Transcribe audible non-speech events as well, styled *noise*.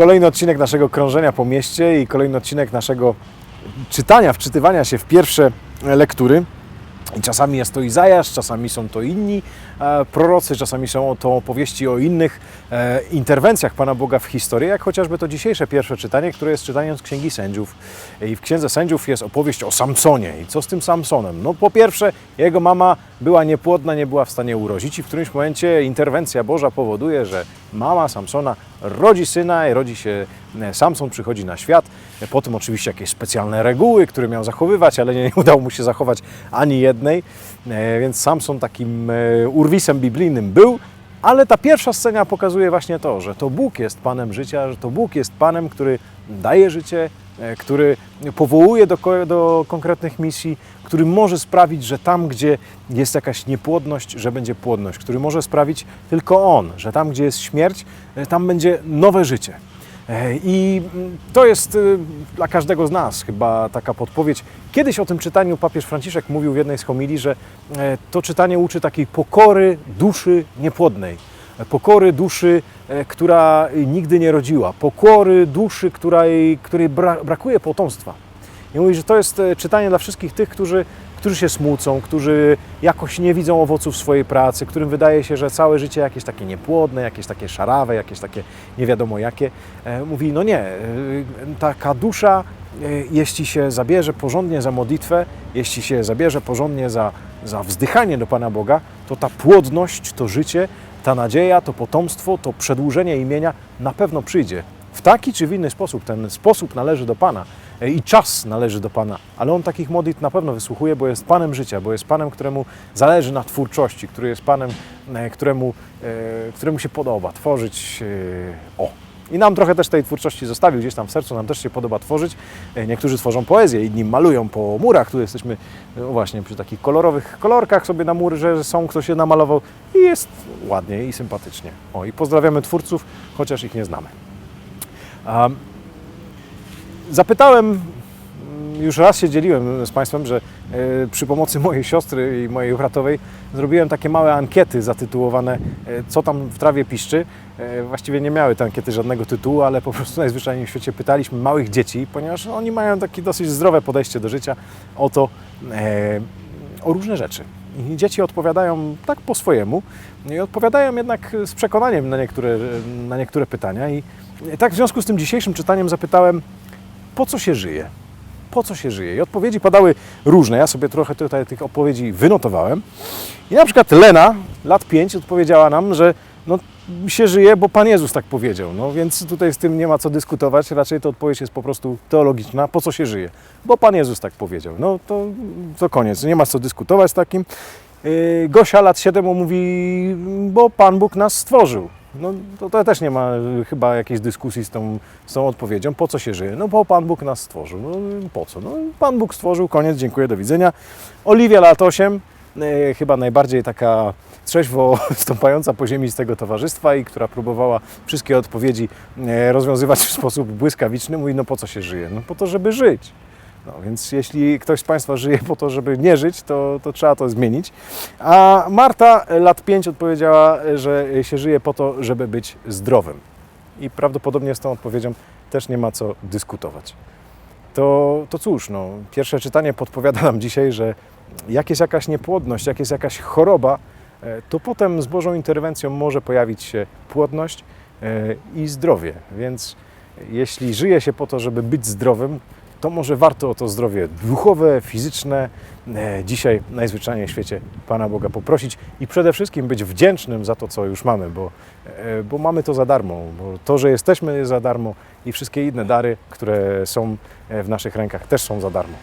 kolejny odcinek naszego krążenia po mieście i kolejny odcinek naszego czytania, wczytywania się w pierwsze lektury. I czasami jest to Izajasz, czasami są to inni e, prorocy, czasami są to opowieści o innych e, interwencjach Pana Boga w historię, jak chociażby to dzisiejsze pierwsze czytanie, które jest czytaniem z Księgi Sędziów. I w Księdze Sędziów jest opowieść o Samsonie. I co z tym Samsonem? No po pierwsze, jego mama była niepłodna, nie była w stanie urodzić i w którymś momencie interwencja Boża powoduje, że mama Samsona rodzi syna i rodzi się e, Samson, przychodzi na świat. E, Potem oczywiście jakieś specjalne reguły, które miał zachowywać, ale nie udało mu się zachować ani jednej, E, więc Samson takim urwisem biblijnym był. Ale ta pierwsza scena pokazuje właśnie to, że to Bóg jest Panem życia, że to Bóg jest Panem, który daje życie, który powołuje do, do konkretnych misji, który może sprawić, że tam, gdzie jest jakaś niepłodność, że będzie płodność, który może sprawić tylko On, że tam, gdzie jest śmierć, e, tam będzie nowe życie. E, I mm, to jest y, dla każdego z nas chyba taka podpowiedź. Kiedyś o tym czytaniu papież Franciszek mówił w jednej z homilii, że e, to czytanie uczy takiej pokory duszy niepłodnej. Pokory duszy, e, która nigdy nie rodziła. Pokory duszy, której, której bra- brakuje potomstwa. I mówi, że to jest e, czytanie dla wszystkich tych, którzy, którzy się smucą, którzy jakoś nie widzą owoców swojej pracy, którym wydaje się, że całe życie jakieś takie niepłodne, jakieś takie szarawe, jakieś takie nie wiadomo jakie. E, Mówi, no nie, taka dusza, jeśli się zabierze porządnie za modlitwę, jeśli się zabierze porządnie za, za wzdychanie do Pana Boga, to ta płodność, to życie, ta nadzieja, to potomstwo, to przedłużenie imienia na pewno przyjdzie. W taki czy w inny sposób. Ten sposób należy do Pana e, i czas należy do Pana, ale On takich modlitw na pewno wysłuchuje, bo jest Panem życia, bo jest Panem, któremu zależy na twórczości, który jest Panem, e, któremu, e, któremu się podoba tworzyć. O! I nam trochę też tej twórczości zostawił gdzieś tam w sercu, nam też się podoba tworzyć. E, Niektórzy tworzą poezję, inni malują po murach. Tu jesteśmy no właśnie przy takich kolorowych kolorkach sobie na mury, że są, ktoś się namalował i jest ładnie i sympatycznie. O, i pozdrawiamy twórców, chociaż ich nie znamy. Um, zapytałem, już raz się dzieliłem z Państwem, że e, przy pomocy mojej siostry i mojej bratowej zrobiłem takie małe ankiety zatytułowane e, Co tam w trawie piszczy. E, właściwie nie miały te ankiety żadnego tytułu, ale po prostu *laughs* najzwyczajniej w świecie pytaliśmy małych dzieci, ponieważ oni mają takie dosyć zdrowe podejście do życia, o to, o różne rzeczy. I dzieci odpowiadają tak po swojemu i odpowiadają jednak z przekonaniem na niektóre, na niektóre pytania. I tak w związku z tym dzisiejszym czytaniem zapytałem, po co się żyje? Po co się żyje? I odpowiedzi padały różne. Ja sobie trochę tutaj tych odpowiedzi wynotowałem. I na przykład Lena, lat 5, odpowiedziała nam, że no, się żyje, bo Pan Jezus tak powiedział. No więc tutaj z tym nie ma co dyskutować. Raczej to odpowiedź jest po prostu teologiczna. Po co się żyje? Bo Pan Jezus tak powiedział. No to, to koniec. Nie ma co dyskutować z takim. Yy, Gosia lat 7 mówi, bo Pan Bóg nas stworzył. No to, to też nie ma y, chyba jakiejś dyskusji z tą, z tą odpowiedzią. Po co się żyje? No bo Pan Bóg nas stworzył. No po co? No Pan Bóg stworzył, koniec, dziękuję, do widzenia. Oliwia lat 8, e, chyba najbardziej taka trzeźwo *laughs* stąpająca po ziemi z tego towarzystwa i która próbowała wszystkie odpowiedzi e, rozwiązywać w sposób błyskawiczny. Mówi, no po co się żyje? No po to, żeby żyć. No, więc jeśli ktoś z Państwa żyje po to, żeby nie żyć, to, to trzeba to zmienić. A Marta, lat 5, odpowiedziała, że się żyje po to, żeby być zdrowym. I prawdopodobnie z tą odpowiedzią też nie ma co dyskutować. To, to cóż, no, pierwsze czytanie podpowiada nam dzisiaj, że jak jest jakaś niepłodność, jak jest jakaś choroba, e, to potem z Bożą interwencją może pojawić się płodność e, i zdrowie. Więc jeśli żyje się po to, żeby być zdrowym, to może warto o to zdrowie duchowe, fizyczne e, dzisiaj najzwyczajniej w świecie Pana Boga poprosić i przede wszystkim być wdzięcznym za to, co już mamy, bo, e, bo mamy to za darmo, bo to, że jesteśmy jest za darmo i wszystkie inne dary, które są e, w naszych rękach też są za darmo.